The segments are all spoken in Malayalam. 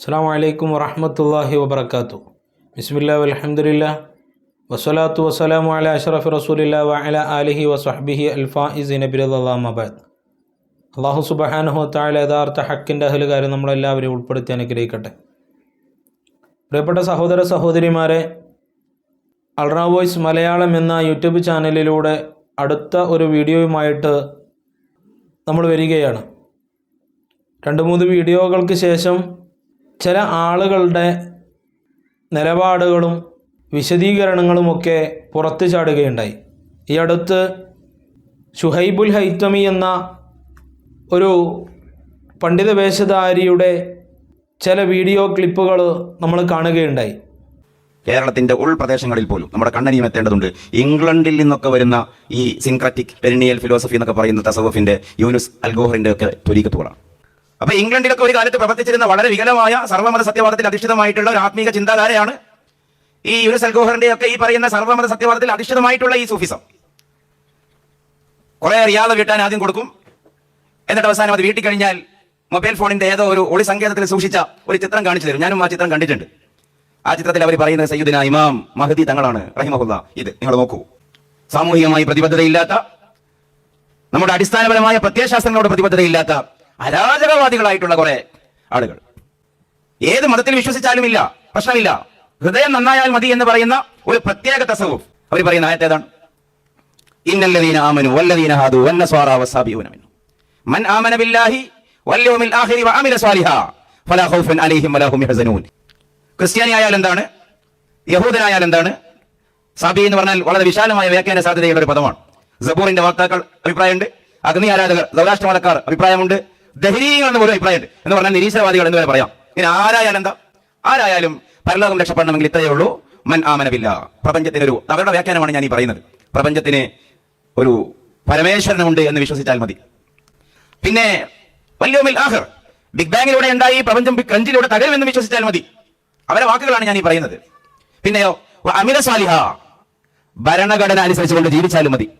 അസ്സാം വലൈക്കും വറഹമത്തല്ലാഹി വബർക്കാത്തു ബിസ്മില്ല അലഹമുല്ല വസ്സലാത്തു വസ്സലാമു അല അഷറഫ് റസൂലില്ല വഅല ആലിഹി വസ്ഹബിഹി അൽഫാഇസ് നബിറല്ലാമബാദ് അള്ളാഹു സുബഹാനഹു താല യഥാർത്ഥ ഹക്കിന്റെ അഹലുകാരെ നമ്മളെല്ലാവരെയും ഉൾപ്പെടുത്തി അനുഗ്രഹിക്കട്ടെ. പ്രിയപ്പെട്ട സഹോദര സഹോദരിമാരെ അൾറ വോയ്സ് മലയാളം എന്ന യൂട്യൂബ് ചാനലിലൂടെ അടുത്ത ഒരു വീഡിയോയുമായിട്ട് നമ്മൾ വരികയാണ്. രണ്ട് മൂന്ന് വീഡിയോകൾക്ക് ശേഷം ചില ആളുകളുടെ നിലപാടുകളും വിശദീകരണങ്ങളുമൊക്കെ പുറത്തു ചാടുകയുണ്ടായി. ഈ അടുത്ത് ഷുഹൈബുൽ ഹൈത്തമി എന്ന ഒരു പണ്ഡിത വേഷധാരിയുടെ ചില വീഡിയോ ക്ലിപ്പുകൾ നമ്മൾ കാണുകയുണ്ടായി. കേരളത്തിന്റെ ഉൾപ്രദേശങ്ങളിൽ പോലും നമ്മുടെ കണ്ണനിയും എത്തേണ്ടതുണ്ട്. ഇംഗ്ലണ്ടിൽ നിന്നൊക്കെ വരുന്ന ഈ സിൻക്രറ്റിക് പെരിനിയൽ ഫിലോസഫി എന്നൊക്കെ പറയുന്ന തസവഫിന്റെ യൂനുസ് അൽഗോഹറിന്റെ ഒക്കെ ത്വരീകത്തുകളാണ് അപ്പൊ ഇംഗ്ലണ്ടിലൊക്കെ ഒരു കാലത്ത് പ്രവർത്തിച്ചിരുന്ന വളരെ വികലമായ സർവമത സത്യവാദത്തിൽ അധിഷ്ഠിതമായിട്ടുള്ള ഒരു ആത്മീക ചിന്താധാരയാണ് ഈ യൂനുസ് അൽഗോഹറിന്റെ ഒക്കെ ഈ പറയുന്ന സർവമത സത്യവാദത്തിൽ അധിഷ്ഠിതമായിട്ടുള്ള ഈ സൂഫിസം. കുറെ റിയാദ വീട്ടാൻ ആദ്യം കൊടുക്കും. എന്നിട്ട് അവസാനം അത് വീട്ടിൽ കഴിഞ്ഞാൽ മൊബൈൽ ഫോണിന്റെ ഏതോ ഒരു ഒളി സങ്കേതത്തിൽ സൂക്ഷിച്ച ഒരു ചിത്രം കാണിച്ചു തരും. ഞാനും ആ ചിത്രം കണ്ടിട്ടുണ്ട്. ആ ചിത്രത്തിൽ അവർ പറയുന്നത് സയ്യുദിന ഇമാം മഹദി തങ്ങളാണ്. റഹിമഹുല്ല ഇത് നിങ്ങൾ നോക്കൂ. സാമൂഹികമായി പ്രതിബദ്ധതയില്ലാത്ത നമ്മുടെ അടിസ്ഥാനപരമായ പ്രത്യയശാസ്ത്രങ്ങളോട് പ്രതിബദ്ധതയില്ലാത്ത അരാജകവാദികളായിട്ടുള്ള കുറെ ആളുകൾ. ഏത് മതത്തിൽ വിശ്വസിച്ചാലും ഇല്ല പ്രശ്നമില്ല. ഹൃദയം നന്നായാൽ മതി എന്ന് പറയുന്ന ഒരു പ്രത്യേക തസവും അവർ പറയുന്ന ആയത്തേതാണ്. ഇന്നല്ലദീന ആമനു വല്ലദീന ഹാദു വന്നസ്വാറ വസാബിയൂന മിന്നു മൻ ആമന ബില്ലാഹി വല്യൗമിൽ ആഖിരി വഅമില സാലിഹ ഫലാ ഖൗഫുൻ അലൈഹിം വലാ ഹും ക്രിസ്ത്യാനി ആയാൽ എന്താണ്? യഹൂദനായാൽ എന്താണ്? സബി എന്ന് പറഞ്ഞാൽ വളരെ വിശാലമായ വ്യാഖ്യാന സാധ്യതയുള്ള ഒരു പദമാണ്. സബൂറിന്റെ വാർത്താക്കൾ അഭിപ്രായമുണ്ട്. അഗ്നി ആരാധകർ സൗരാഷ്ട്ര മതക്കാർ അഭിപ്രായമുണ്ട്. ദഹരീങ്ങൾ എന്ന് പോലും അഭിപ്രായമുണ്ട്. എന്ന് പറഞ്ഞാൽ നിരീശ്വരവാദികൾ എന്ന് വരെ പറയാം. ഇനി ആരായാലും എന്താ? ആരായാലും പരലോകം രക്ഷപ്പെടണമെങ്കിൽ ഇത്രയേ ഉള്ളൂ. മൻ ആമനവില്ല പ്രപഞ്ചത്തിന് ഒരു അവരുടെ വ്യാഖ്യാനമാണ് ഞാൻ ഈ പറയുന്നത്. പ്രപഞ്ചത്തിന് ഒരു പരമേശ്വരനുണ്ട് എന്ന് വിശ്വസിച്ചാൽ മതി. പിന്നെ വല്യോമിൽ ആഹർ. ബിഗ് ബാങ്ങിലൂടെ ഉണ്ടായി പ്രപഞ്ചം ബിഗ് ക്രഞ്ചിലൂടെ തകരുമെന്ന് വിശ്വസിച്ചാൽ മതി. അവരെ വാക്കുകളാണ് ഞാൻ ഈ പറയുന്നത്. പിന്നെയോ അമിത സാലിഹ ഭരണഘടന അനുസരിച്ചുകൊണ്ട് ജീവിച്ചാലും മതി.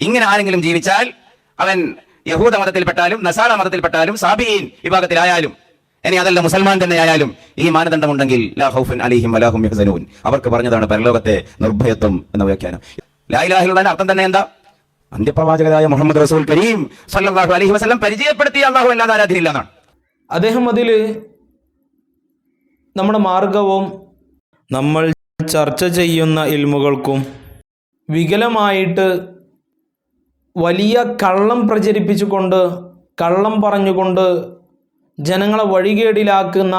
ഇങ്ങനെ ആരെങ്കിലും ജീവിച്ചാൽ അവൻ യഹൂദ മതത്തിൽപ്പെട്ടാലും നസാറ മതത്തിൽപ്പെട്ടാലും സാബിയീൻ വിഭാഗത്തിലായാലും ഇനി അതല്ല മുസൽമാൻ തന്നെ ആയാലും ഈ അലൈഹിം വലാഹും യഹ്സനൂൻ. അവർക്ക് പറഞ്ഞതാണ് പരലോകത്തെ നിർഭയത്വം എന്ന വ്യാഖ്യാനം. ലാ ഇലാഹ ഇല്ലല്ലാഹിന്റെ അർത്ഥം തന്നെ എന്താ? അന്ത്യപ്രവാചകരായ മുഹമ്മദ് റസൂൽ കരീം സല്ലാഹു അലഹി വസ്ലം പരിചയപ്പെടുത്തിയ അള്ളാഹു അല്ലാതെ ആരാധനയില്ല എന്നാണ്. അദ്ദേഹം അതിൽ നമ്മുടെ മാർഗവും നമ്മൾ ചർച്ച ചെയ്യുന്ന ഇൽമുകൾക്കും വികലമായിട്ട് വലിയ കള്ളം പ്രചരിപ്പിച്ചുകൊണ്ട് കള്ളം പറഞ്ഞുകൊണ്ട് ജനങ്ങളെ വഴികേടിലാക്കുന്ന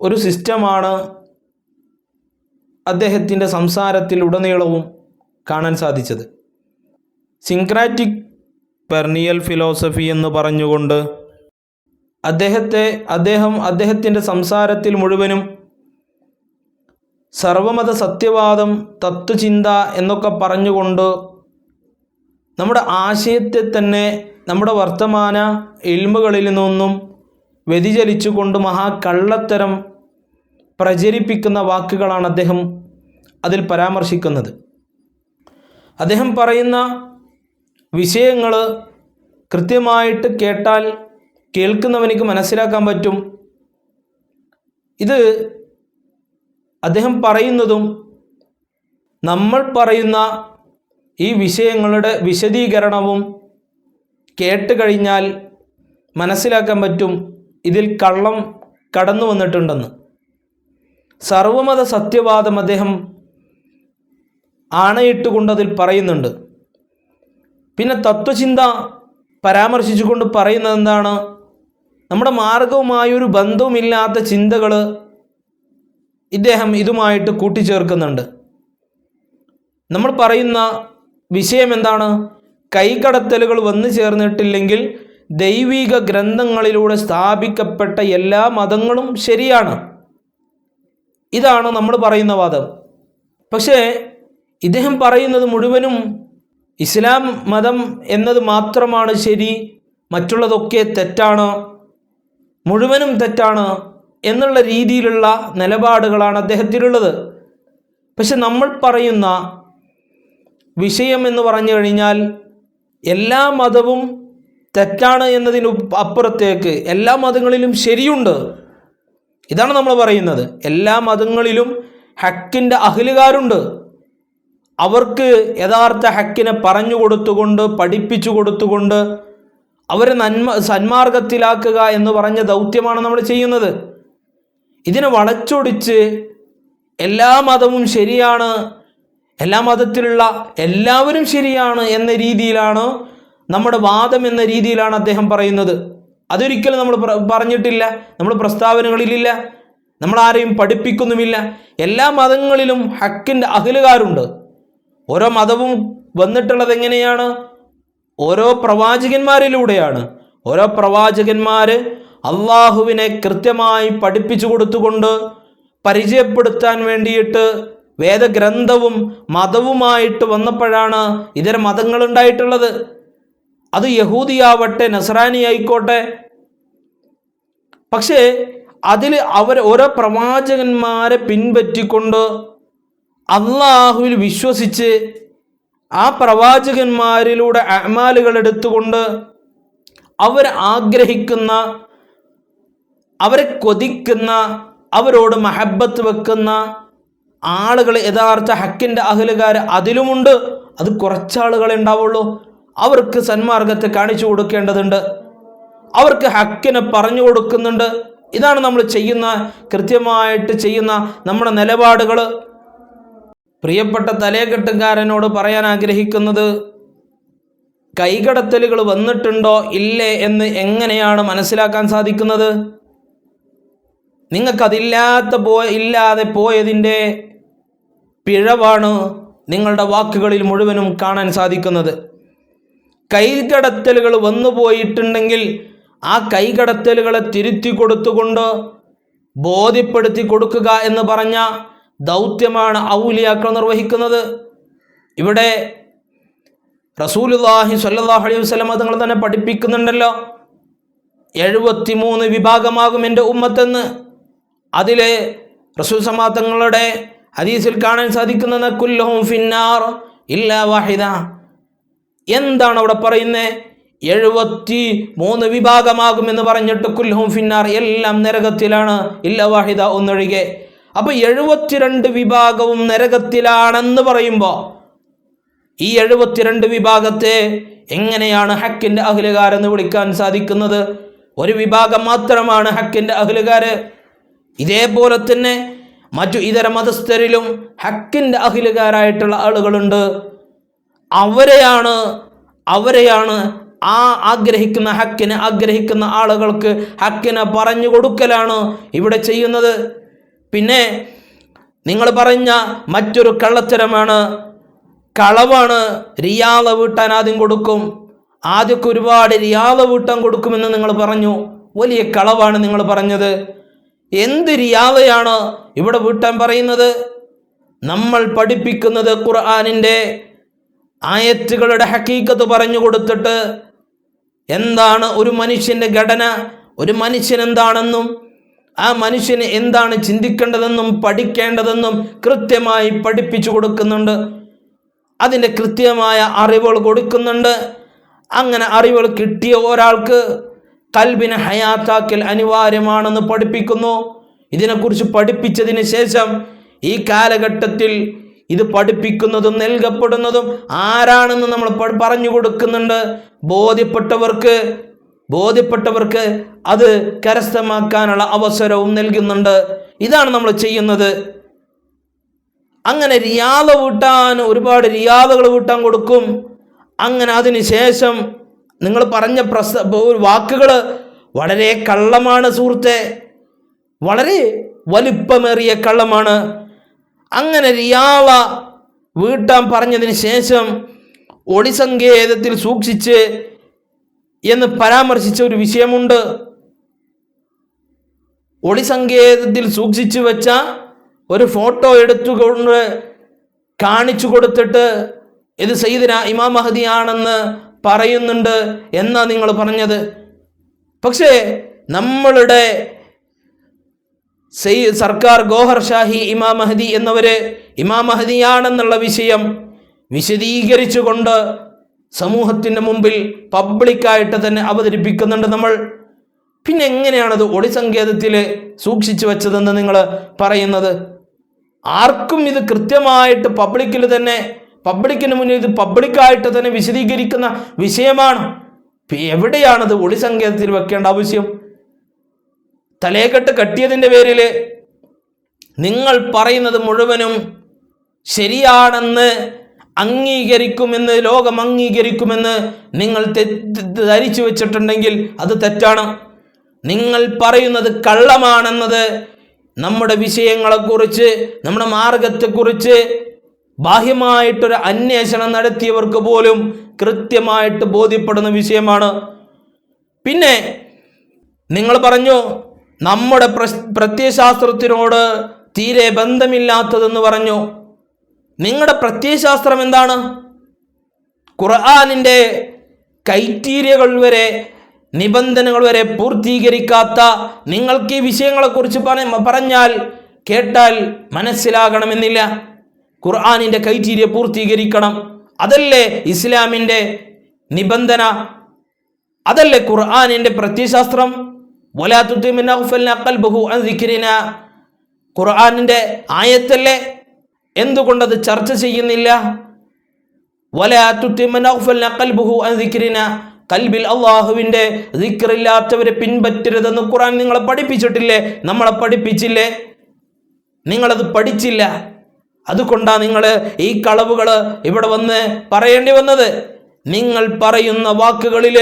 ഒരു സിസ്റ്റമാണ് അദ്ദേഹത്തിന്റെ സംസാരത്തിൽ ഉടനീളവും കാണാൻ സാധിച്ചത്. സിങ്ക്രാറ്റിക് പെർണിയൽ ഫിലോസഫി എന്ന് പറഞ്ഞുകൊണ്ട് അദ്ദേഹത്തെ അദ്ദേഹം അദ്ദേഹത്തിന്റെ സംസാരത്തിൽ മുഴുവനും സർവമത സത്യവാദം തത്വചിന്ത എന്നൊക്കെ പറഞ്ഞുകൊണ്ട് നമ്മുടെ ആശയത്തെ തന്നെ നമ്മുടെ വർത്തമാന എൽമുകളിൽ നിന്നും വ്യതിചലിച്ചുകൊണ്ട് മഹാകള്ളത്തരം പ്രചരിപ്പിക്കുന്ന വാക്കുകളാണ് അദ്ദേഹം അതിൽ പരാമർശിക്കുന്നത്. അദ്ദേഹം പറയുന്ന വിഷയങ്ങൾ കൃത്യമായിട്ട് കേട്ടാൽ കേൾക്കുന്നവനിക്ക് മനസ്സിലാക്കാൻ പറ്റും. ഇത് അദ്ദേഹം പറയുന്നതും നമ്മൾ പറയുന്ന ഈ വിഷയങ്ങളുടെ വിശദീകരണവും കേട്ട് കഴിഞ്ഞാൽ മനസ്സിലാക്കാൻ പറ്റും ഇതിൽ കള്ളം കടന്നു വന്നിട്ടുണ്ടെന്ന്. സർവമത സത്യവാദം അദ്ദേഹം ആണയിട്ടുകൊണ്ടതിൽ പറയുന്നുണ്ട്. പിന്നെ തത്വചിന്ത പരാമർശിച്ചുകൊണ്ട് പറയുന്നത് എന്താണ്? നമ്മുടെ മാർഗവുമായൊരു ബന്ധവുമില്ലാത്ത ചിന്തകൾ ഇദ്ദേഹം ഇതുമായിട്ട് കൂട്ടിച്ചേർക്കുന്നുണ്ട്. നമ്മൾ പറയുന്ന വിഷയം എന്താണ്? കൈകടത്തലുകൾ വന്നു ചേർന്നിട്ടില്ലെങ്കിൽ ദൈവിക ഗ്രന്ഥങ്ങളിലൂടെ സ്ഥാപിക്കപ്പെട്ട എല്ലാ മതങ്ങളും ശരിയാണ്. ഇതാണ് നമ്മൾ പറയുന്ന വാദം. പക്ഷേ ഇദ്ദേഹം പറയുന്നത് മുഴുവനും ഇസ്ലാം മതം എന്നത് മാത്രമാണ് ശരി മറ്റുള്ളതൊക്കെ തെറ്റാണ് മുഴുവനും തെറ്റാണ് എന്നുള്ള രീതിയിലുള്ള നിലപാടുകളാണ് അദ്ദേഹത്തിനുള്ളത് പക്ഷെ നമ്മൾ പറയുന്ന വിഷയം എന്ന് പറഞ്ഞു കഴിഞ്ഞാൽ എല്ലാ മതവും തെറ്റാണ് എന്നതിന് അപ്പുറത്തേക്ക് എല്ലാ മതങ്ങളിലും ശരിയുണ്ട്. ഇതാണ് നമ്മൾ പറയുന്നത്. എല്ലാ മതങ്ങളിലും ഹക്കിന്റെ അഖിലുകാരുണ്ട്. അവർക്ക് യഥാർത്ഥ ഹക്കിനെ പറഞ്ഞു കൊടുത്തുകൊണ്ട് പഠിപ്പിച്ചു കൊടുത്തുകൊണ്ട് അവരെ നന്മ സന്മാർഗത്തിലാക്കുക എന്ന് പറഞ്ഞ ദൗത്യമാണ് നമ്മൾ ചെയ്യുന്നത്. ഇതിനെ വളച്ചൊടിച്ച് എല്ലാ മതവും ശരിയാണ് എല്ലാ മതത്തിലുള്ള എല്ലാവരും ശരിയാണ് എന്ന രീതിയിലാണ് നമ്മുടെ വാദം എന്ന രീതിയിലാണ് അദ്ദേഹം പറയുന്നത്. അതൊരിക്കലും നമ്മൾ പറഞ്ഞിട്ടില്ല. നമ്മൾ പ്രസ്താവനകളിലില്ല. നമ്മൾ ആരെയും പഠിപ്പിക്കുന്നുമില്ല. എല്ലാ മതങ്ങളിലും ഹക്കിന്റെ അഖിലുകാരുണ്ട്. ഓരോ മതവും വന്നിട്ടുള്ളത് എങ്ങനെയാണ്? ഓരോ പ്രവാചകന്മാരിലൂടെയാണ്. ഓരോ പ്രവാചകന്മാർ അള്ളാഹുവിനെ കൃത്യമായി പഠിപ്പിച്ചു കൊടുത്തുകൊണ്ട് പരിചയപ്പെടുത്താൻ വേണ്ടിയിട്ട് വേദഗ്രന്ഥവും മതവുമായിട്ട് വന്നപ്പോഴാണ് ഇതര മതങ്ങളുണ്ടായിട്ടുള്ളത്. അത് യഹൂദിയാവട്ടെ നസറാനി ആയിക്കോട്ടെ പക്ഷേ അതിൽ അവർ ഓരോ പ്രവാചകന്മാരെ പിൻപറ്റിക്കൊണ്ട് അള്ളാഹുവിൽ വിശ്വസിച്ച് ആ പ്രവാചകന്മാരിലൂടെ അമാലുകൾ എടുത്തുകൊണ്ട് അവർ ആഗ്രഹിക്കുന്ന അവരെ കൊതിക്കുന്ന അവരോട് മഹബത്ത് വെക്കുന്ന ആളുകൾ യഥാർത്ഥ ഹക്കിന്റെ അഹലുകാർ അതിലുമുണ്ട്. അത് കുറച്ചാളുകളെ ഉണ്ടാവുള്ളൂ. അവർക്ക് സന്മാർഗത്തെ കാണിച്ചു കൊടുക്കേണ്ടതുണ്ട്. അവർക്ക് ഹക്കിനെ പറഞ്ഞു കൊടുക്കുന്നുണ്ട്. ഇതാണ് നമ്മൾ ചെയ്യുന്ന കൃത്യമായിട്ട് ചെയ്യുന്ന നമ്മുടെ നിലപാടുകൾ. പ്രിയപ്പെട്ട തലേക്കെട്ടുകാരനോട് പറയാൻ ആഗ്രഹിക്കുന്നത് കൈകടത്തലുകൾ വന്നിട്ടുണ്ടോ ഇല്ലേ എന്ന് എങ്ങനെയാണ് മനസ്സിലാക്കാൻ സാധിക്കുന്നത്? നിങ്ങൾക്കതില്ലാത്ത പോ ഇല്ലാതെ പോയതിന്റെ പിഴവാണ് നിങ്ങളുടെ വാക്കുകളിൽ മുഴുവനും കാണാൻ സാധിക്കുന്നത്. കൈകടത്തലുകൾ വന്നു പോയിട്ടുണ്ടെങ്കിൽ ആ കൈകടത്തലുകളെ തിരുത്തി കൊടുത്തുകൊണ്ട് ബോധ്യപ്പെടുത്തി കൊടുക്കുക എന്ന് പറഞ്ഞ ദൗത്യമാണ് ഔലിയാക്കൾ നിർവഹിക്കുന്നത്. ഇവിടെ റസൂലുല്ലാഹി സ്വല്ലല്ലാഹു അലൈഹി വസല്ലം തങ്ങൾ തന്നെ പഠിപ്പിക്കുന്നുണ്ടല്ലോ. എഴുപത്തിമൂന്ന് വിഭാഗമാകും എന്റെ ഉമ്മത്തെന്ന്. അതിലെ റസൂൽ സമാ തങ്ങളുടെ ഹദീസിൽ കാണാൻ സാധിക്കുന്നത് കുല്ലഹും ഫിന്നാർ ഇല്ല വാഹിദ. എന്താണ് അവിടെ പറയുന്നത് എഴുപത്തി മൂന്ന് വിഭാഗമാകുമെന്ന് പറഞ്ഞിട്ട് കുൽഹും ഫിന്നാർ എല്ലാം നരകത്തിലാണ് ഇല്ല വാഹിദ ഒന്നൊഴികെ. അപ്പൊ എഴുപത്തിരണ്ട് വിഭാഗവും നരകത്തിലാണെന്ന് പറയുമ്പോൾ ഈ എഴുപത്തിരണ്ട് വിഭാഗത്തെ എങ്ങനെയാണ് ഹക്കിന്റെ അഖിലുകാരെന്ന് വിളിക്കാൻ സാധിക്കുന്നത്? ഒരു വിഭാഗം മാത്രമാണ് ഹക്കിന്റെ അഖിലുകാര് ഇതേപോലെ തന്നെ മറ്റു ഇതര മതസ്ഥരിലും ഹക്കിന്റെ അഖിലുകാരായിട്ടുള്ള ആളുകളുണ്ട്. അവരെയാണ് അവരെയാണ് ആ ആഗ്രഹിക്കുന്ന ഹക്കിനെ ആഗ്രഹിക്കുന്ന ആളുകൾക്ക് ഹക്കിനെ പറഞ്ഞു കൊടുക്കലാണ് ഇവിടെ ചെയ്യുന്നത്. പിന്നെ നിങ്ങൾ പറഞ്ഞ മറ്റൊരു കള്ളത്തരമാണ്. കളവാണ് റിയാള വീട്ടാൻ ആദ്യം കൊടുക്കും. ആദ്യമൊക്കെ ഒരുപാട് റിയാള വീട്ടാൻ കൊടുക്കുമെന്ന് നിങ്ങൾ പറഞ്ഞു. വലിയ കളവാണ് നിങ്ങൾ പറഞ്ഞത്. എന്ത് റിയാവയാണ് ഇവിടെ വീട്ടാൻ പറയുന്നത്? നമ്മൾ പഠിപ്പിക്കുന്നത് ഖുർആാനിന്റെ ആയത്തുകളുടെ ഹക്കീക്കത്ത് പറഞ്ഞു കൊടുത്തിട്ട് എന്താണ് ഒരു മനുഷ്യന്റെ ഘടന? ഒരു മനുഷ്യൻ എന്താണെന്നും ആ മനുഷ്യന് എന്താണ് ചിന്തിക്കേണ്ടതെന്നും പഠിക്കേണ്ടതെന്നും കൃത്യമായി പഠിപ്പിച്ചു കൊടുക്കുന്നുണ്ട്. അതിന്റെ കൃത്യമായ അറിവുകൾ കൊടുക്കുന്നുണ്ട്. അങ്ങനെ അറിവുകൾ കിട്ടിയ ഒരാൾക്ക് കൽബിനെ ഹയാത്താക്കൽ അനിവാര്യമാണെന്ന് പഠിപ്പിക്കുന്നു. ഇതിനെക്കുറിച്ച് പഠിപ്പിച്ചതിന് ശേഷം ഈ കാലഘട്ടത്തിൽ ഇത് പഠിപ്പിക്കുന്നതും നൽകപ്പെടുന്നതും ആരാണെന്ന് നമ്മൾ പറഞ്ഞു കൊടുക്കുന്നുണ്ട്. ബോധ്യപ്പെട്ടവർക്ക് ബോധ്യപ്പെട്ടവർക്ക് അത് കരസ്ഥമാക്കാനുള്ള അവസരവും നൽകുന്നുണ്ട്. ഇതാണ് നമ്മൾ ചെയ്യുന്നത്. അങ്ങനെ റിയാദ വീട്ടാൻ ഒരുപാട് റിയാദകൾ വീട്ടാൻ കൊടുക്കും. അങ്ങനെ അതിന് ശേഷം നിങ്ങൾ പറഞ്ഞ പ്രസ വാക്കുകൾ വളരെ കള്ളമാണ് സുഹൃത്തെ. വളരെ വലിപ്പമേറിയ കള്ളമാണ്. അങ്ങനെ റിയാള വീട്ടാൻ പറഞ്ഞതിന് ശേഷം ഒളിസങ്കേതത്തിൽ സൂക്ഷിച്ച് എന്ന് പരാമർശിച്ച ഒരു വിഷയമുണ്ട്. ഒളിസങ്കേതത്തിൽ സൂക്ഷിച്ചു വെച്ച ഒരു ഫോട്ടോ എടുത്തുകൊണ്ട് കാണിച്ചു കൊടുത്തിട്ട് ഇത് സയ്യിദിന ഇമാം മഹദിയാണെന്ന് പറയുന്നുണ്ട് എന്നാ നിങ്ങൾ പറഞ്ഞത്. പക്ഷേ നമ്മളുടെ സർക്കാർ ഗോഹർ ഷാഹി ഇമാം മഹദി എന്നവര് ഇമാം മഹദിയാണെന്നുള്ള വിഷയം വിശദീകരിച്ചുകൊണ്ട് സമൂഹത്തിന്റെ മുമ്പിൽ പബ്ലിക്കായിട്ട് തന്നെ അവതരിപ്പിക്കുന്നുണ്ട് നമ്മൾ. പിന്നെ എങ്ങനെയാണത് ഒളിസങ്കേതത്തിൽ സൂക്ഷിച്ചു വെച്ചതെന്ന് നിങ്ങൾ പറയുന്നത്? ആർക്കും ഇത് കൃത്യമായിട്ട് പബ്ലിക്കിൽ തന്നെ പബ്ലിക്കിന് മുന്നിൽ ഇത് പബ്ലിക്കായിട്ട് തന്നെ വിശദീകരിക്കുന്ന വിഷയമാണ്. എവിടെയാണത് ഒളിസങ്കേതത്തിൽ വെക്കേണ്ട ആവശ്യം? തലേക്കെട്ട് കെട്ടിയതിന്റെ പേരിൽ നിങ്ങൾ പറയുന്നത് മുഴുവനും ശരിയാണെന്ന് അംഗീകരിക്കുമെന്ന് ലോകം അംഗീകരിക്കുമെന്ന് നിങ്ങൾ ധരിച്ചു വെച്ചിട്ടുണ്ടെങ്കിൽ അത് തെറ്റാണ്. നിങ്ങൾ പറയുന്നത് കള്ളമാണെന്നത് നമ്മുടെ വിഷയങ്ങളെക്കുറിച്ച് നമ്മുടെ മാർഗത്തെക്കുറിച്ച് ബാഹ്യമായിട്ടൊരു അന്വേഷണം നടത്തിയവർക്ക് പോലും കൃത്യമായിട്ട് ബോധ്യപ്പെടുന്ന വിഷയമാണ്. പിന്നെ നിങ്ങൾ പറഞ്ഞു നമ്മുടെ പ്രത്യയശാസ്ത്രത്തിനോട് തീരെ ബന്ധമില്ലാത്തതെന്ന് പറഞ്ഞു. നിങ്ങളുടെ പ്രത്യയശാസ്ത്രം എന്താണ്? ഖുർആാനിന്റെ ക്രൈറ്റീരിയകൾ വരെ നിബന്ധനകൾ വരെ പൂർത്തീകരിക്കാത്ത നിങ്ങൾക്ക് ഈ വിഷയങ്ങളെക്കുറിച്ച് പറഞ്ഞാൽ കേട്ടാൽ മനസ്സിലാകണമെന്നില്ല. ഖുർആാനിന്റെ ക്രൈറ്റീരിയ പൂർത്തീകരിക്കണം. അതല്ലേ ഇസ്ലാമിന്റെ നിബന്ധന? അതല്ലേ ഖുർആാനിന്റെ പ്രത്യശാസ്ത്രം ഖുർആാനിന്റെ ആയത്തല്ലേ? എന്തുകൊണ്ടത് ചർച്ച ചെയ്യുന്നില്ല? കൽബിൽ അള്ളാഹുവിന്റെ ദിക്റില്ലാത്തവരെ പിൻപറ്റരുതെന്ന് ഖുർആൻ നിങ്ങളെ പഠിപ്പിച്ചിട്ടില്ലേ? നമ്മളെ പഠിപ്പിച്ചില്ലേ? നിങ്ങളത് പഠിച്ചില്ല. അതുകൊണ്ടാണ് നിങ്ങൾ ഈ കളവുകൾ ഇവിടെ വന്ന് പറയേണ്ടി വന്നത്. നിങ്ങൾ പറയുന്ന വാക്കുകളിൽ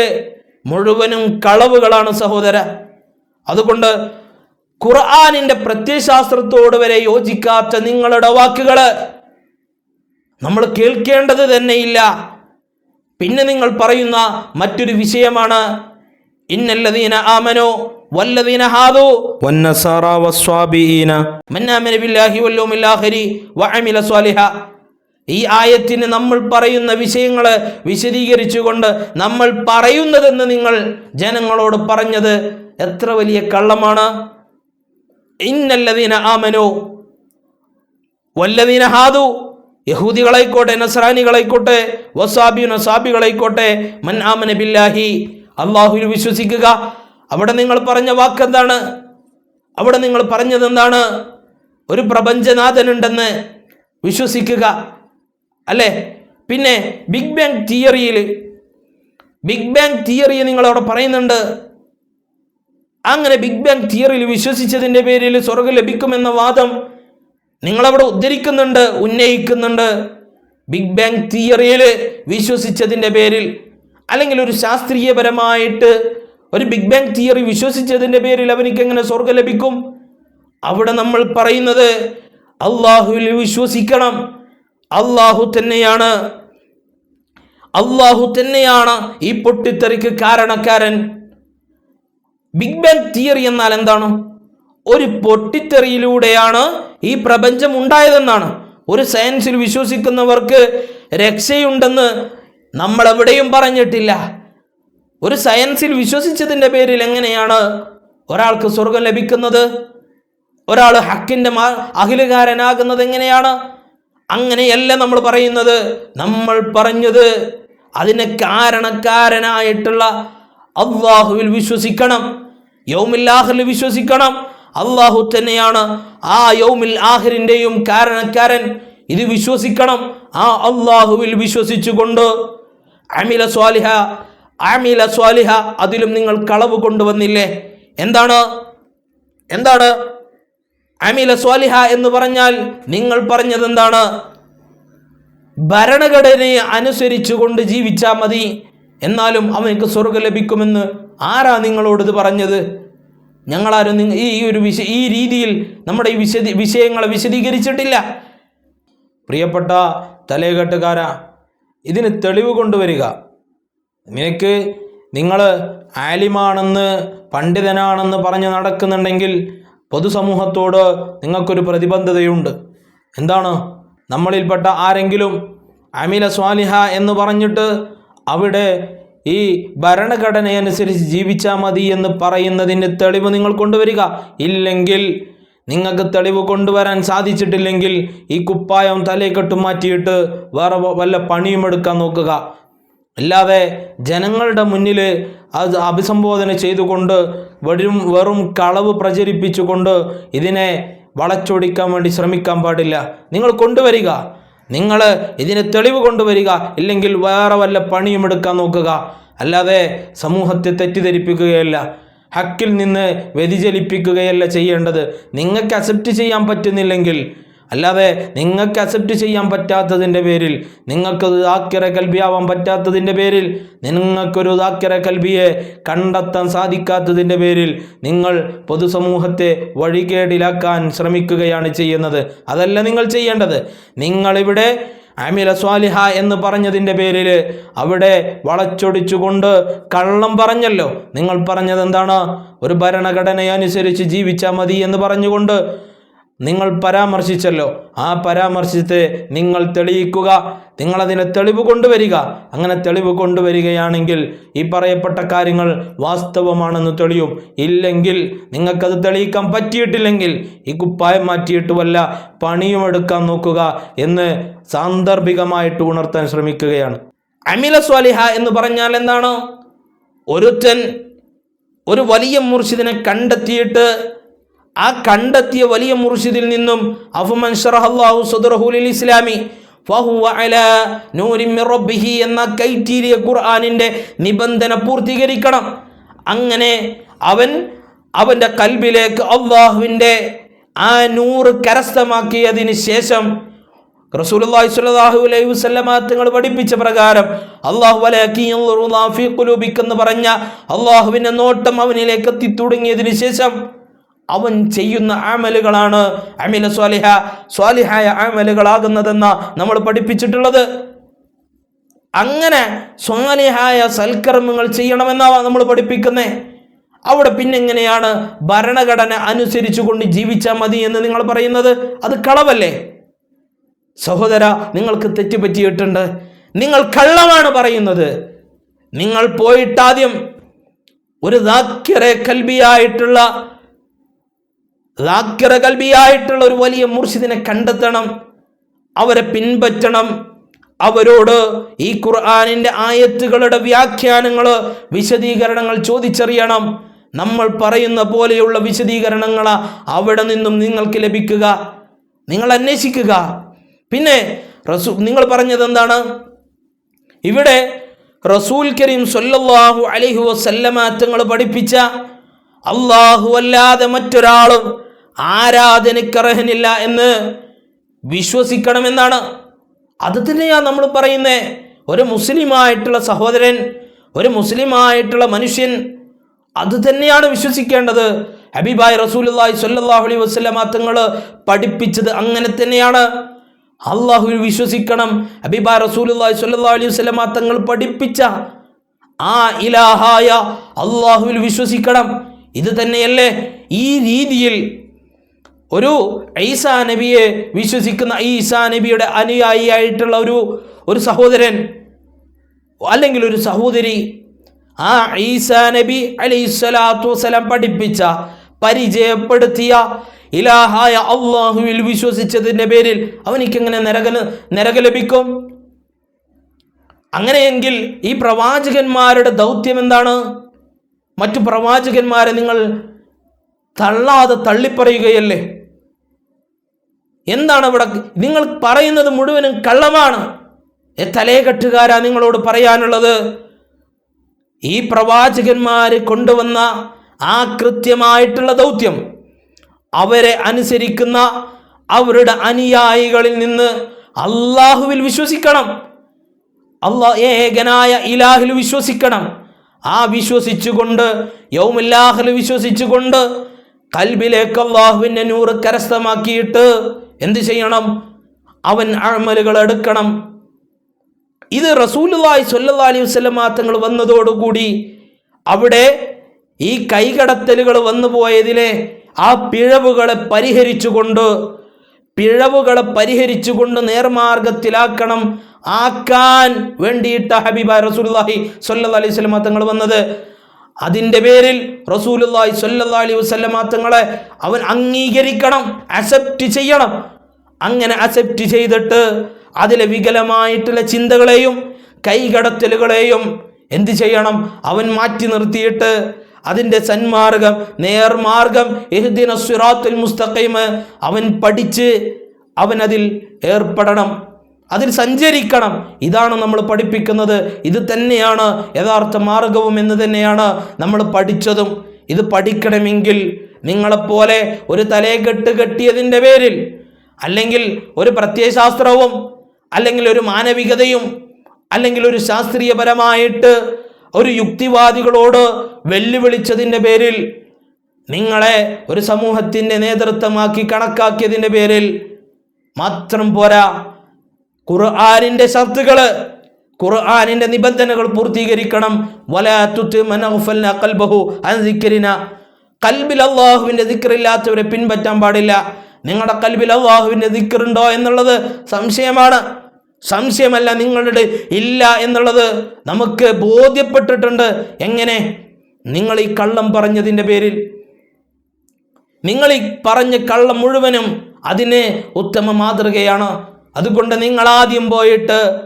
മുഴുവനും കളവുകളാണ് സഹോദര. അതുകൊണ്ട് ഖുർആാനിന്റെ പ്രത്യയശാസ്ത്രത്തോട് വരെ യോജിക്കാത്ത നിങ്ങളുടെ വാക്കുകൾ നമ്മൾ കേൾക്കേണ്ടത് തന്നെയില്ല. പിന്നെ നിങ്ങൾ പറയുന്ന മറ്റൊരു വിഷയമാണ് ഇന്നല്ലതീന ആമനോ വല്ലദീന ഹാദു والنصارى والصابئين മന്നാമന ബില്ലാഹി വല്യൗമിൽ ആഖിരി വഅമില സ്വാലിഹ ഈ ആയത്തിന് നമ്മൾ പറയുന്ന വിഷയങ്ങൾ വിശദീകരിച്ചുകൊണ്ട് നമ്മൾ പറയുന്നതെന്ന് നിങ്ങൾ ജനങ്ങളോട് പറഞ്ഞത് എത്ര വലിയ കള്ളമാണ് ഇന്നല്ലദീന ആമനോ വല്ലദീന ഹാദു യഹൂദികളായിക്കോട്ടെ നസ്രാനികളായിക്കോട്ടെ വസാബിയു നസാബികളായിക്കോട്ടെ മൻ ആമന ബില്ലാഹി അള്ളാഹുവിൽ വിശ്വസിക്കുക അവിടെ നിങ്ങൾ പറഞ്ഞ വാക്കെന്താണ്? അവിടെ നിങ്ങൾ പറഞ്ഞത് എന്താണ് ഒരു പ്രപഞ്ചനാഥനുണ്ടെന്ന് വിശ്വസിക്കുക. അല്ലേ? പിന്നെ ബിഗ് ബാങ് തിയറിയിൽ ബിഗ് ബാങ് തിയറി നിങ്ങൾ അവിടെ പറയുന്നുണ്ട്. അങ്ങനെ ബിഗ് ബാങ് തിയറിയിൽ വിശ്വസിച്ചതിന്റെ പേരിൽ സ്വർഗം ലഭിക്കുമെന്ന വാദം നിങ്ങളവിടെ ഉദ്ധരിക്കുന്നുണ്ട് ഉന്നയിക്കുന്നുണ്ട്. ബിഗ് ബാങ് തിയറിയിൽ വിശ്വസിച്ചതിന്റെ പേരിൽ. അല്ലെങ്കിൽ ഒരു ശാസ്ത്രീയപരമായിട്ട് ഒരു ബിഗ് ബാങ് തിയറി വിശ്വസിച്ചതിന്റെ പേരിൽ അവനിക്ക് എങ്ങനെ സ്വർഗം ലഭിക്കും? അവിടെ നമ്മൾ പറയുന്നത് അള്ളാഹുവിൽ വിശ്വസിക്കണം. അള്ളാഹു തന്നെയാണ്. അള്ളാഹു തന്നെയാണ് ഈ പൊട്ടിത്തെറിക്ക് കാരണക്കാരൻ. ബിഗ് ബാങ് തിയറി എന്നാൽ എന്താണ്? ഒരു പൊട്ടിത്തെറിയിലൂടെയാണ് ഈ പ്രപഞ്ചം ഉണ്ടായതെന്നാണ്. ഒരു സയൻസിൽ വിശ്വസിക്കുന്നവർക്ക് രക്ഷയുണ്ടെന്ന് നമ്മൾ എവിടെയും പറഞ്ഞിട്ടില്ല. ഒരു സയൻസിൽ വിശ്വസിച്ചതിന്റെ പേരിൽ എങ്ങനെയാണ് ഒരാൾക്ക് സ്വർഗം ലഭിക്കുന്നത്? ഒരാൾ ഹക്കിന്റെ മാ അഖിലുകാരനാകുന്നത് എങ്ങനെയാണ്? അങ്ങനെയല്ല നമ്മൾ പറയുന്നത്. നമ്മൾ പറഞ്ഞത് അതിന് കാരണക്കാരനായിട്ടുള്ള അള്ളാഹുവിൽ വിശ്വസിക്കണം. യൗമിൽ വിശ്വസിക്കണം. അള്ളാഹു തന്നെയാണ് ആ യൗമിൽ ആഹിറിന്റെയും കാരണക്കാരൻ. ഇത് വിശ്വസിക്കണം. ആ അള്ളാഹുവിൽ വിശ്വസിച്ചുകൊണ്ട് അമില സ്വാലിഹ അമില സ്വാലിഹ അതിലും നിങ്ങൾ കളവ് കൊണ്ടുവന്നില്ലേ? എന്താണ്? എന്താണ്? ആമീല സ്വാലിഹ എന്ന് പറഞ്ഞാൽ നിങ്ങൾ പറഞ്ഞത് എന്താണ്? ഭരണഘടനയെ അനുസരിച്ചുകൊണ്ട് ജീവിച്ചാൽ മതി. എന്നാലും അവനക്ക് സ്വർഗം ലഭിക്കുമെന്ന് ആരാ നിങ്ങളോട് ഇത് പറഞ്ഞത്? ഞങ്ങളാരും ഈ ഒരു വിശ ഈ രീതിയിൽ നമ്മുടെ ഈ വിശദ വിഷയങ്ങളെ വിശദീകരിച്ചിട്ടില്ല. പ്രിയപ്പെട്ട തലയെക്കെട്ടുകാര ഇതിന് തെളിവ് കൊണ്ടുവരിക. നിനക്ക് നിങ്ങൾ ആലിമാണെന്ന് പണ്ഡിതനാണെന്ന് പറഞ്ഞ് നടക്കുന്നുണ്ടെങ്കിൽ പൊതുസമൂഹത്തോട് നിങ്ങൾക്കൊരു പ്രതിബദ്ധതയുണ്ട്. എന്താണ്? നമ്മളിൽപ്പെട്ട ആരെങ്കിലും അമില സ്വാലിഹ എന്ന് പറഞ്ഞിട്ട് അവിടെ ഈ ഭരണഘടനയനുസരിച്ച് ജീവിച്ചാൽ മതി എന്ന് പറയുന്നതിന്റെ തെളിവ് നിങ്ങൾ കൊണ്ടുവരിക. ഇല്ലെങ്കിൽ നിങ്ങൾക്ക് തെളിവ് കൊണ്ടുവരാൻ സാധിച്ചിട്ടില്ലെങ്കിൽ ഈ കുപ്പായം തലയെക്കെട്ട് മാറ്റിയിട്ട് വേറെ വല്ല പണിയും എടുക്കാൻ നോക്കുക. അല്ലാതെ ജനങ്ങളുടെ മുന്നിൽ അത് അഭിസംബോധന ചെയ്തുകൊണ്ട് വെറും വെറും കളവ് പ്രചരിപ്പിച്ചുകൊണ്ട് ഇതിനെ വളച്ചൊടിക്കാൻ വേണ്ടി ശ്രമിക്കാൻ പാടില്ല. നിങ്ങൾ കൊണ്ടുവരിക. നിങ്ങൾ ഇതിന് തെളിവ് കൊണ്ടുവരിക. ഇല്ലെങ്കിൽ വേറെ വല്ല പണിയും എടുക്കാൻ നോക്കുക. അല്ലാതെ സമൂഹത്തെ തെറ്റിദ്ധരിപ്പിക്കുകയല്ല. ഹക്കിൽ നിന്ന് വ്യതിചലിപ്പിക്കുകയല്ല ചെയ്യേണ്ടത്. നിങ്ങൾക്ക് അക്സെപ്റ്റ് ചെയ്യാൻ പറ്റുന്നില്ലെങ്കിൽ അല്ലാതെ നിങ്ങൾക്ക് അക്സെപ്റ്റ് ചെയ്യാൻ പറ്റാത്തതിന്റെ പേരിൽ നിങ്ങൾക്ക് ദാക്കിറ കൽബിയാവാൻ പറ്റാത്തതിന്റെ പേരിൽ നിങ്ങൾക്കൊരു ദാക്കിറ കൽബിയെ കണ്ടെത്താൻ സാധിക്കാത്തതിന്റെ പേരിൽ നിങ്ങൾ പൊതുസമൂഹത്തെ വഴികേടിലാക്കാൻ ശ്രമിക്കുകയാണ് ചെയ്യുന്നത്. അതല്ല നിങ്ങൾ ചെയ്യേണ്ടത്. നിങ്ങളിവിടെ അമില സ്വാലിഹ എന്ന് പറഞ്ഞതിന്റെ പേരിൽ അവിടെ വളച്ചൊടിച്ചുകൊണ്ട് കള്ളം പറഞ്ഞല്ലോ. നിങ്ങൾ പറഞ്ഞത് എന്താണ് ഒരു ഭരണഘടനയനുസരിച്ച് ജീവിച്ചാൽ മതി എന്ന് പറഞ്ഞുകൊണ്ട് നിങ്ങൾ പരാമർശിച്ചല്ലോ. ആ പരാമർശത്തെ നിങ്ങൾ തെളിയിക്കുക. നിങ്ങളതിനെ തെളിവ് കൊണ്ടുവരിക. അങ്ങനെ തെളിവ് കൊണ്ടുവരികയാണെങ്കിൽ ഈ പറയപ്പെട്ട കാര്യങ്ങൾ വാസ്തവമാണെന്ന് തെളിയും. ഇല്ലെങ്കിൽ നിങ്ങൾക്കത് തെളിയിക്കാൻ പറ്റിയിട്ടില്ലെങ്കിൽ ഈ കുപ്പായം മാറ്റിയിട്ട് വല്ല നോക്കുക എന്ന് സാന്ദർഭികമായിട്ട് ഉണർത്താൻ ശ്രമിക്കുകയാണ്. അമില സ്വാലിഹ എന്ന് പറഞ്ഞാൽ എന്താണ്? ഒരുത്തൻ ഒരു വലിയ മുർഷിദിനെ കണ്ടെത്തിയിട്ട് ആ കണ്ടെത്തിയ വലിയ മുർഷിദിൽ നിന്നും അഫുമൻ ഷറഹല്ലാഹു ഇസ്ലാമി റബ്ബിഹി എന്ന കൈറ്റീരിയ ഖുർആാനിന്റെ നിബന്ധന പൂർത്തീകരിക്കണം. അങ്ങനെ അവൻ അവന്റെ കൽബിലേക്ക് അള്ളാഹുവിന്റെ ആ നൂറ് കരസ്ഥമാക്കിയതിന് ശേഷം റസൂലുള്ളാഹി സ്വല്ലല്ലാഹു അലൈഹി തങ്ങൾ പഠിപ്പിച്ച പ്രകാരം അള്ളാഹു എന്ന് പറഞ്ഞ അള്ളാഹുവിന്റെ നോട്ടം അവനിലേക്ക് എത്തി തുടങ്ങിയതിന് ശേഷം അവൻ ചെയ്യുന്ന ആമലുകളാണ് അമില സ്വാലിഹ സ്വാലിഹായ ആമലുകളാകുന്നതെന്ന നമ്മൾ പഠിപ്പിച്ചിട്ടുള്ളത്. അങ്ങനെ സ്വാലിഹായ സൽക്കർമ്മങ്ങൾ ചെയ്യണമെന്നാണ് നമ്മൾ പഠിപ്പിക്കുന്നത് അവിടെ പിന്നെ എങ്ങനെയാണ് ഭരണഘടന അനുസരിച്ചുകൊണ്ട് ജീവിച്ചാൽ മതി എന്ന് നിങ്ങൾ പറയുന്നത്? അത് കളവല്ലേ? സഹോദര നിങ്ങൾക്ക് തെറ്റുപറ്റിയിട്ടുണ്ട് നിങ്ങൾ കള്ളമാണ് പറയുന്നത്. നിങ്ങൾ പോയിട്ടാദ്യം ഒരു ദാക്യറെ കൽബിയായിട്ടുള്ള കൽബിയായിട്ടുള്ള ഒരു വലിയ മുർഷിദിനെ കണ്ടെത്തണം അവരെ പിൻപറ്റണം. അവരോട് ഈ ഖുർആാനിന്റെ ആയത്തുകളുടെ വ്യാഖ്യാനങ്ങൾ വിശദീകരണങ്ങൾ ചോദിച്ചറിയണം. നമ്മൾ പറയുന്ന പോലെയുള്ള വിശദീകരണങ്ങൾ അവിടെ നിന്നും നിങ്ങൾക്ക് ലഭിക്കുക. നിങ്ങൾ അന്വേഷിക്കുക. പിന്നെ റസൂ നിങ്ങൾ പറഞ്ഞത് എന്താണ്? ഇവിടെ റസൂൽ കരീം സൊല്ലാഹു അലൈഹി വസല്ലമ തങ്ങൾ പഠിപ്പിച്ച അള്ളാഹു അല്ലാതെ മറ്റൊരാളും ആരാധനക്കർഹനില്ല എന്ന് വിശ്വസിക്കണമെന്നാണ്. അത് തന്നെയാണ് നമ്മൾ പറയുന്നത് ഒരു മുസ്ലിമായിട്ടുള്ള സഹോദരൻ ഒരു മുസ്ലിമായിട്ടുള്ള മനുഷ്യൻ അത് തന്നെയാണ് വിശ്വസിക്കേണ്ടത്. ഹബീബായ് റസൂലുള്ളാഹി സ്വല്ലല്ലാഹു അലൈഹി വസല്ലമ തങ്ങൾ പഠിപ്പിച്ചത് അങ്ങനെ തന്നെയാണ്. അള്ളാഹുവിൽ വിശ്വസിക്കണം. ഹബീബായ് റസൂലുള്ളാഹി സല്ലാ അലൈഹി വസല്ലമ തങ്ങൾ പഠിപ്പിച്ച ആ ഇലാഹായ അള്ളാഹുവിൽ വിശ്വസിക്കണം. ഇത് തന്നെയല്ലേ? ഈ രീതിയിൽ ഒരു ഈസാ നബിയെ വിശ്വസിക്കുന്ന ഈ ഈസാ നബിയുടെ അനുയായിയായിട്ടുള്ള ഒരു ഒരു സഹോദരൻ അല്ലെങ്കിൽ ഒരു സഹോദരി ആ ഈസാ നബി അലൈഹി സ്വലാത്തു വസ്സലാം പഠിപ്പിച്ച പരിചയപ്പെടുത്തിയ ഇലാഹായ അള്ളാഹുവിൽ വിശ്വസിച്ചതിന്റെ പേരിൽ അവനിക്കെങ്ങനെ നരക നരക ലഭിക്കും? അങ്ങനെയെങ്കിൽ ഈ പ്രവാചകന്മാരുടെ ദൗത്യം എന്താണ്? മറ്റു പ്രവാചകന്മാരെ നിങ്ങൾ തള്ളാതെ തള്ളിപ്പറയുകയല്ലേ? എന്താണ് ഇവിടെ നിങ്ങൾ പറയുന്നത് മുഴുവനും കള്ളമാണ്? ഏ തലേകെട്ടുകാരാ നിങ്ങളോട് പറയാനുള്ളത്? ഈ പ്രവാചകന്മാർ കൊണ്ടുവന്ന ആ കൃത്യമായിട്ടുള്ള ദൗത്യം അവരെ അനുസരിക്കുന്ന അവരുടെ അനുയായികളിൽ നിന്ന് അള്ളാഹുവിൽ വിശ്വസിക്കണം. അള്ളാ ഏകനായ ഇലാഹിൽ വിശ്വസിക്കണം. ആ വിശ്വസിച്ചുകൊണ്ട് യൗമില്ലാഹിൽ വിശ്വസിച്ചുകൊണ്ട് കൽബിലേക്ക് അള്ളാഹുവിന്റെ നൂറ് കരസ്ഥമാക്കിയിട്ട് എന്ത് ചെയ്യണം? അവൻ അഴമലുകൾ എടുക്കണം. ഇത് റസൂലുള്ളാഹി സ്വല്ലല്ലാഹി അലൈഹി വസല്ലമ തങ്ങൾ വന്നതോടുകൂടി അവിടെ ഈ കൈകടത്തലുകൾ വന്നു പോയതിലെ ആ പിഴവുകളെ പരിഹരിച്ചുകൊണ്ട് പിഴവുകളെ പരിഹരിച്ചുകൊണ്ട് നേർമാർഗത്തിലാക്കണം ആക്കാൻ വേണ്ടിയിട്ട് ഹബീബ റസൂലുള്ളാഹി സ്വല്ലല്ലാഹി അലൈഹി വസല്ലമ തങ്ങൾ വന്നത്. അതിന്റെ പേരിൽ റസൂലുള്ളാഹി സ്വല്ലല്ലാഹി അലൈഹി വസല്ലമ തങ്ങളെ അവൻ അംഗീകരിക്കണം അക്സെപ്റ്റ് ചെയ്യണം. അങ്ങനെ അക്സെപ്റ്റ് ചെയ്തിട്ട് അതിലെ വികലമായിട്ടുള്ള ചിന്തകളെയും കൈകടത്തലുകളെയും എന്ത് ചെയ്യണം? അവൻ മാറ്റി നിർത്തിയിട്ട് അതിന്റെ സന്മാർഗം നേർമാർഗം എഹ്ദിന സിറാത്തുൽ മുസ്തഖീം അവൻ പഠിച്ച് അവൻ അതിൽ ഏർപ്പെടണം. അതിൽ സഞ്ചരിക്കണം. ഇതാണ് നമ്മൾ പഠിപ്പിക്കുന്നത്. ഇത് തന്നെയാണ് യഥാർത്ഥ മാർഗവും എന്ന് തന്നെയാണ് നമ്മൾ പഠിച്ചതും. ഇത് പഠിക്കണമെങ്കിൽ നിങ്ങളെപ്പോലെ ഒരു തലേ തലയെക്കെട്ട് കെട്ടിയതിന്റെ പേരിൽ അല്ലെങ്കിൽ ഒരു പ്രത്യയശാസ്ത്രവും അല്ലെങ്കിൽ ഒരു മാനവികതയും അല്ലെങ്കിൽ ഒരു ശാസ്ത്രീയപരമായിട്ട് ഒരു യുക്തിവാദികളോട് വെല്ലുവിളിച്ചതിന്റെ പേരിൽ നിങ്ങളെ ഒരു സമൂഹത്തിന്റെ നേതൃത്വമാക്കി കണക്കാക്കിയതിന്റെ പേരിൽ മാത്രം പോരാ. ഖുർആാനിന്റെ ഷർത്തുകൾ ഖുർആാനിന്റെ നിബന്ധനകൾ പൂർത്തീകരിക്കണം. കൽബിൽ അള്ളാഹുവിന്റെ ദിക്കറില്ലാത്തവരെ പിൻപറ്റാൻ പാടില്ല. നിങ്ങളുടെ കൽബിൽ അള്ളാഹുവിന്റെ ദിക്കറുണ്ടോ എന്നുള്ളത് സംശയമാണ്. സംശയമല്ല നിങ്ങളുടെ ഇല്ല എന്നുള്ളത്. നമുക്ക് ബോധ്യപ്പെട്ടിട്ടുണ്ട്. എങ്ങനെ? നിങ്ങൾ ഈ കള്ളം പറഞ്ഞതിന്റെ പേരിൽ. നിങ്ങൾ ഈ പറഞ്ഞ കള്ളം മുഴുവനും അതിന് ഉത്തമ മാതൃകയാണ്. അതുകൊണ്ട് നിങ്ങൾ ആദ്യം പോയിട്ട്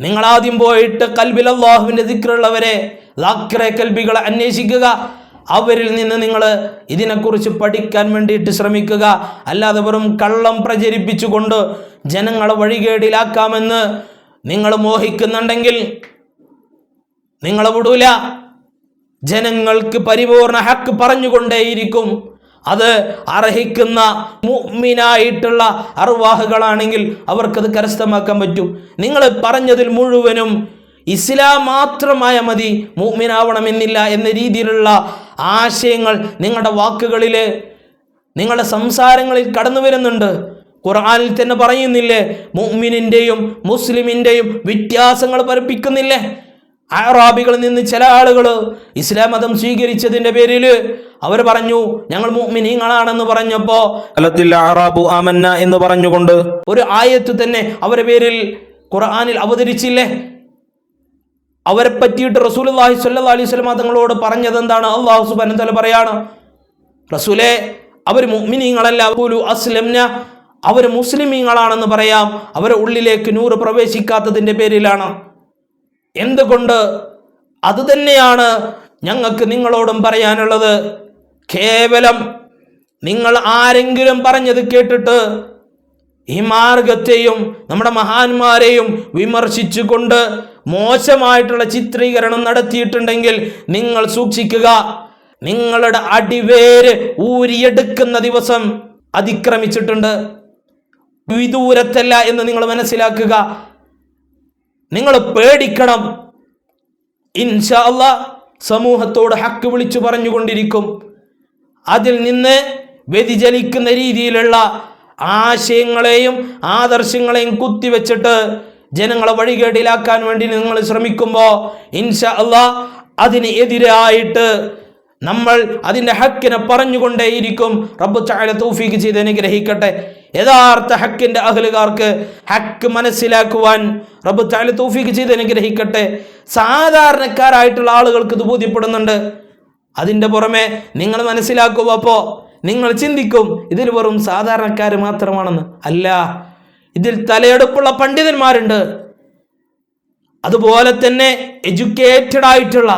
നിങ്ങൾ ആദ്യം പോയിട്ട് കൽബിൽ അള്ളാഹുവിന്റെ ദിക്കറുള്ളവരെ ലാക്രെ കൽബികളെ അന്വേഷിക്കുക. അവരിൽ നിന്ന് നിങ്ങൾ ഇതിനെക്കുറിച്ച് പഠിക്കാൻ വേണ്ടിയിട്ട് ശ്രമിക്കുക. അല്ലാതെ വെറും കള്ളം പ്രചരിപ്പിച്ചുകൊണ്ട് ജനങ്ങളെ വഴികേടിലാക്കാമെന്ന് നിങ്ങൾ മോഹിക്കുന്നുണ്ടെങ്കിൽ നിങ്ങളെ വിടൂല. ജനങ്ങൾക്ക് പരിപൂർണ ഹക്ക് പറഞ്ഞുകൊണ്ടേയിരിക്കും. അത് അർഹിക്കുന്ന മുമ്മിനായിട്ടുള്ള അർവാഹുകളാണെങ്കിൽ അവർക്കത് കരസ്ഥമാക്കാൻ പറ്റും. നിങ്ങൾ പറഞ്ഞതിൽ മുഴുവനും ഇസ്ലാം മാത്രമായ മതി മൂമിനാവണമെന്നില്ല എന്ന രീതിയിലുള്ള ആശയങ്ങൾ നിങ്ങളുടെ വാക്കുകളിൽ നിങ്ങളുടെ സംസാരങ്ങളിൽ കടന്നു വരുന്നുണ്ട്. ഖുർആാനിൽ തന്നെ പറയുന്നില്ലേ മുഹ്മിനിന്റെയും മുസ്ലിമിന്റെയും വ്യത്യാസങ്ങൾ പഠിപ്പിക്കുന്നില്ലേ അറാബികളിൽ നിന്ന് ചില ആളുകൾ ഇസ്ലാം മതം സ്വീകരിച്ചതിന്റെ പേരിൽ അവർ പറഞ്ഞു ഞങ്ങൾ മുഅ്മിനീങ്ങളാണെന്ന് പറഞ്ഞപ്പോൾ അറാബു ആമന്ന എന്ന് പറഞ്ഞുകൊണ്ട് ഒരു ആയത്ത് തന്നെ അവരുടെ പേരിൽ ഖുർആാനിൽ അവതരിച്ചില്ലേ? അവരെ പറ്റിയിട്ട് റസൂൽ അള്ളാഹി സ്വല്ലല്ലാഹി അലൈഹി വസല്ലം തങ്ങളോട് പറഞ്ഞത് എന്താണ്? അള്ളാഹു സുബാൻ തല പറയാണ് റസൂലെ അവർ മുഅ്മിനീങ്ങളല്ല അസ്ലംന അവർ മുസ്ലിമീങ്ങളാണെന്ന് പറയാം. അവരെ ഉള്ളിലേക്ക് നൂറ് പ്രവേശിക്കാത്തതിന്റെ പേരിലാണ്. എന്തുകൊണ്ട്? അത് തന്നെയാണ് ഞങ്ങൾക്ക് നിങ്ങളോടും പറയാനുള്ളത്. കേവലം നിങ്ങൾ ആരെങ്കിലും പറഞ്ഞത് കേട്ടിട്ട് ഈ മാർഗത്തെയും നമ്മുടെ മഹാന്മാരെയും വിമർശിച്ചുകൊണ്ട് മോശമായിട്ടുള്ള ചിത്രീകരണം നടത്തിയിട്ടുണ്ടെങ്കിൽ നിങ്ങൾ സൂക്ഷിക്കുക. നിങ്ങളുടെ അടിവേര് ഊരിയെടുക്കുന്ന ദിവസം അതിക്രമിച്ചിട്ടുണ്ട്. വിദൂരത്തല്ല എന്ന് നിങ്ങൾ മനസ്സിലാക്കുക. നിങ്ങൾ പേടിക്കണം. ഇൻഷാ അല്ലാ സമൂഹത്തോട് ഹക്ക് വിളിച്ചു പറഞ്ഞുകൊണ്ടിരിക്കും. അതിൽ നിന്ന് വ്യതിചലിക്കുന്ന രീതിയിലുള്ള ആശയങ്ങളെയും ആദർശങ്ങളെയും കുത്തിവെച്ചിട്ട് ജനങ്ങളെ വഴികേടിലാക്കാൻ വേണ്ടി നിങ്ങൾ ശ്രമിക്കുമ്പോൾ ഇൻഷ അള്ളാ അതിന് എതിരായിട്ട് നമ്മൾ അതിന്റെ ഹക്കിനെ പറഞ്ഞുകൊണ്ടേയിരിക്കും. റബ്ബു ചായ തൗഫീക്ക് ചെയ്ത് അനുഗ്രഹിക്കട്ടെ. യഥാർത്ഥ ഹക്കിന്റെ അഹലുകാർക്ക് ഹക്ക് മനസ്സിലാക്കുവാൻ റബ്ബു ചായ തൗഫീക്ക് ചെയ്ത് അനുഗ്രഹിക്കട്ടെ. സാധാരണക്കാരായിട്ടുള്ള ആളുകൾക്ക് ഇത് ബോധ്യപ്പെടുന്നുണ്ട്. അതിന്റെ പുറമെ നിങ്ങൾ മനസ്സിലാക്കുമ്പോൾ അപ്പോൾ നിങ്ങൾ ചിന്തിക്കും ഇതിൽ വെറും സാധാരണക്കാർ മാത്രമാണെന്ന്. അല്ല ഇതിൽ തലയെടുപ്പുള്ള പണ്ഡിതന്മാരുണ്ട്. അതുപോലെ തന്നെ എഡ്യൂക്കേറ്റഡ് ആയിട്ടുള്ള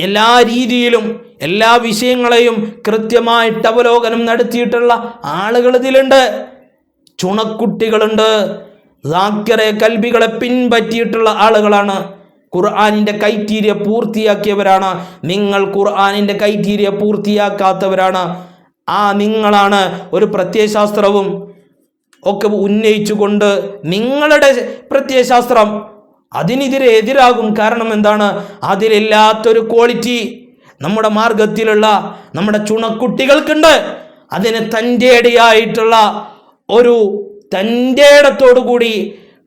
എല്ലാ രീതിയിലും എല്ലാ വിഷയങ്ങളെയും കൃത്യമായിട്ട് അവലോകനം നടത്തിയിട്ടുള്ള ആളുകൾ ഇതിലുണ്ട്. ചുണക്കുട്ടികളുണ്ട്. കൽവികളെ പിൻപറ്റിയിട്ടുള്ള ആളുകളാണ്. ഖുർആാനിന്റെ കൈറ്റീരിയ പൂർത്തിയാക്കിയവരാണ്. നിങ്ങൾ ഖുർആാനിന്റെ കൈറ്റീരിയ പൂർത്തിയാക്കാത്തവരാണ്. ആ നിങ്ങളാണ് ഒരു പ്രത്യയശാസ്ത്രവും ഒക്കെ ഉന്നയിച്ചുകൊണ്ട് നിങ്ങളുടെ പ്രത്യയശാസ്ത്രം അതിനെതിരെ എതിരാകും കാരണം എന്താണ്? അതിലില്ലാത്തൊരു ക്വാളിറ്റി നമ്മുടെ മാർഗത്തിലുള്ള നമ്മുടെ ചുണക്കുട്ടികൾക്കുണ്ട്. അതിന് തന്റെടിയായിട്ടുള്ള ഒരു തന്റെ ഇടത്തോടു കൂടി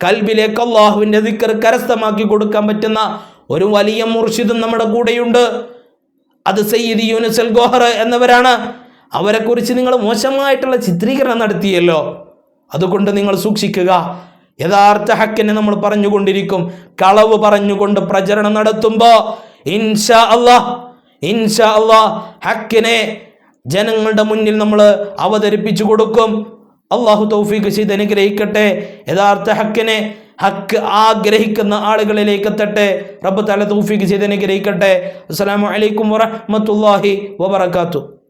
കൽബിലേക്ക് അള്ളാഹുവിന്റെ ദിക്കർ കരസ്ഥമാക്കി കൊടുക്കാൻ പറ്റുന്ന ഒരു വലിയ മുർഷിദും നമ്മുടെ കൂടെയുണ്ട്. അത് സയ്യിദ് യൂനുസൽ ഗോഹർ എന്നവരാണ്. അവരെക്കുറിച്ച് നിങ്ങൾ മോശമായിട്ടുള്ള ചിത്രീകരണം നടത്തിയല്ലോ. അതുകൊണ്ട് നിങ്ങൾ സൂക്ഷിക്കുക. യഥാർത്ഥ ഹക്കിനെ നമ്മൾ പറഞ്ഞുകൊണ്ടിരിക്കും. കളവ് പറഞ്ഞുകൊണ്ട് പ്രചരണം നടത്തുമ്പോൾ ഇൻഷാ അള്ളാഹ് ഇൻഷാ അള്ളാഹ് ഹക്കിനെ ജനങ്ങളുടെ മുന്നിൽ നമ്മൾ അവതരിപ്പിച്ചു കൊടുക്കും. അള്ളാഹു തൗഫീഖ് ചെയ്ത് അനുഗ്രഹിക്കട്ടെ. യഥാർത്ഥ ഹക്കിനെ ഹക്ക് ആഗ്രഹിക്കുന്ന ആളുകളിലേക്ക് എത്തട്ടെ. റബ്ബ് തല തൗഫീഖ് ചെയ്ത് അനുഗ്രഹിക്കട്ടെ. അസ്സലാമു അലൈക്കും വറഹ്മത്തുള്ളാഹി വബറകാതുഹു.